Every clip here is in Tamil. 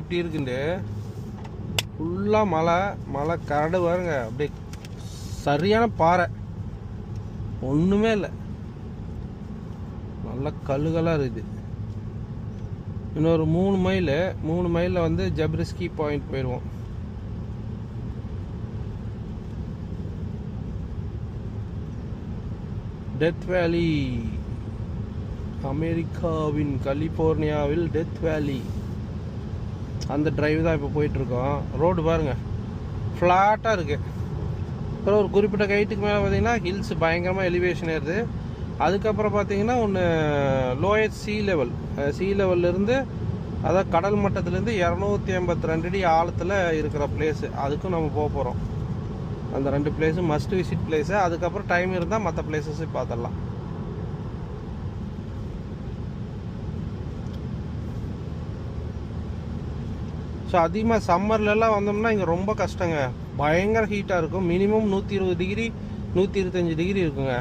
எப்படி இருக்குண்டு? ஃபுல்லாக மலை மலை கரடு பாருங்க அப்படியே சரியான பாறை. ஒன்றுமே இல்லை. நல்லா கல்லுகளாக இருக்குது. இன்னொரு மூணு மைல் மூணு மைலில் வந்து ஜப்ரிஸ்கி பாயிண்ட் போயிடுவோம் டெத் வேலி அமெரிக்காவின் கலிஃபோர்னியாவில் டெத் வேலி அந்த டிரைவ் தான் இப்போ போயிட்டுருக்கோம். ரோடு பாருங்கள் ஃப்ளாட்டாக இருக்குது அப்புறம் ஒரு குறிப்பிட்ட கைட்டுக்கு மேலே பார்த்தீங்கன்னா ஹில்ஸ் பயங்கரமாக எலிவேஷன் ஏறுது. அதுக்கப்புறம் பார்த்தீங்கன்னா ஒன்று லோயஸ்ட் சி லெவல் சீ லெவல்லேருந்து அதாவது கடல் மட்டத்துலேருந்து இரநூத்தி எண்பத்தி ரெண்டு அடி ஆழத்தில் இருக்கிற பிளேஸு அதுக்கும் நம்ம போக போகிறோம் அந்த ரெண்டு பிளேஸும் மஸ்ட் விசிட் பிளேஸு அதுக்கப்புறம் டைம் இருந்தால் மற்ற பிளேஸஸையும் பார்த்துடலாம். ஸோ அதிகமாக சம்மர்லலாம் வந்தோம்னா இங்கே ரொம்ப கஷ்டங்க. பயங்கர ஹீட்டாக இருக்கும். மினிமம் நூற்றி இருபது டிகிரி நூற்றி இருபத்தஞ்சி டிகிரி இருக்குங்க.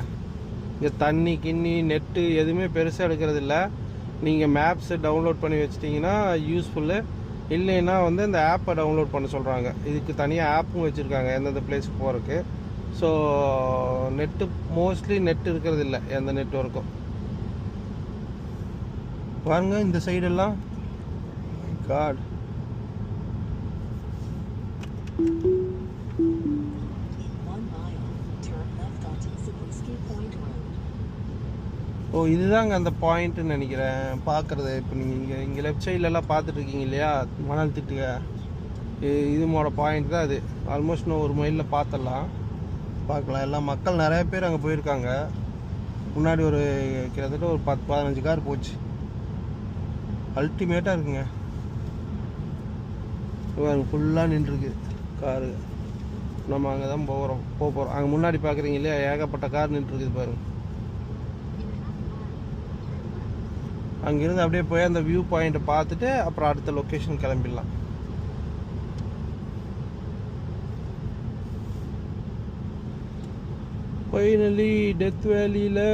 இங்கே தண்ணி கிண்ணி நெட்டு எதுவுமே பெருசாக எடுக்கிறது இல்லை நீங்கள் மேப்ஸை டவுன்லோட் பண்ணி வச்சிட்டிங்கன்னா யூஸ்ஃபுல்லு இல்லைன்னா வந்து இந்த ஆப்பை டவுன்லோட் பண்ண சொல்கிறாங்க இதுக்கு தனியாக ஆப்பும் வச்சுருக்காங்க எந்தெந்த பிளேஸ்க்கு போகிறதுக்கு ஸோ நெட்டு மோஸ்ட்லி நெட் இருக்கிறது இல்லை எந்த நெட்ஒர்க்கும் பாருங்க இந்த சைடெல்லாம் காட் ஓ இதுதாங்க அந்த பாயிண்ட்டுன்னு நினைக்கிறேன். பார்க்குறது. இப்போ நீங்கள் இங்கே இங்கே லெஃப்ட் சைட்லலாம் பார்த்துட்டு இருக்கீங்க இல்லையா? மணல் திட்டுக. இ- இதுமோட பாயிண்ட் தான் அது ஆல்மோஸ்ட் இன்னும் ஒரு மைலில் பார்த்துடலாம். பார்க்கலாம். எல்லாம் மக்கள் நிறைய பேர் அங்கே போயிருக்காங்க. முன்னாடி ஒரு கிட்டத்தட்ட ஒரு பத்து பதினஞ்சு கார் போச்சு. அல்டிமேட்டாக இருக்குங்க. ஃபுல்லாக நின்றுருக்கு. காரு. நம்ம அங்கே தான் போகிறோம். போக போகிறோம் அங்கே முன்னாடி பார்க்குறீங்க இல்லையா? ஏகப்பட்ட கார் நின்றுருக்குது பாருங்கள் அங்கேருந்து அப்படியே போய் அந்த வியூ பாயிண்ட்டை பார்த்துட்டு அப்புறம் அடுத்த லொக்கேஷன் கிளம்பிடலாம். ஃபைனலி டெத் வேலியில்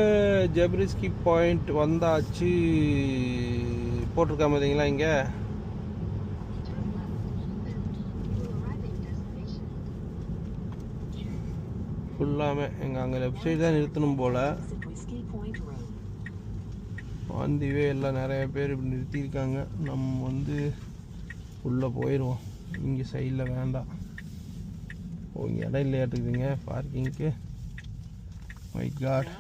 ஜெப்ரிஸ்கி பாயிண்ட் வந்தாச்சு. போட்டிருக்கா பார்த்தீங்களா இங்கே? ஃபுல்லாமே எங்கள் அங்கே லெஃப்ட் சைடு தான் நிறுத்தணும் போல். Zabriskie எல்லாம் நிறைய பேர் இப்படி நிறுத்தியிருக்காங்க. நம்ம வந்து உள்ளே போயிடுவோம் இங்கே சைடில் வேண்டாம். ஓ இங்கே இடம் இல்லையாட்டுக்குதுங்க பார்க்கிங்க்கு மை காட்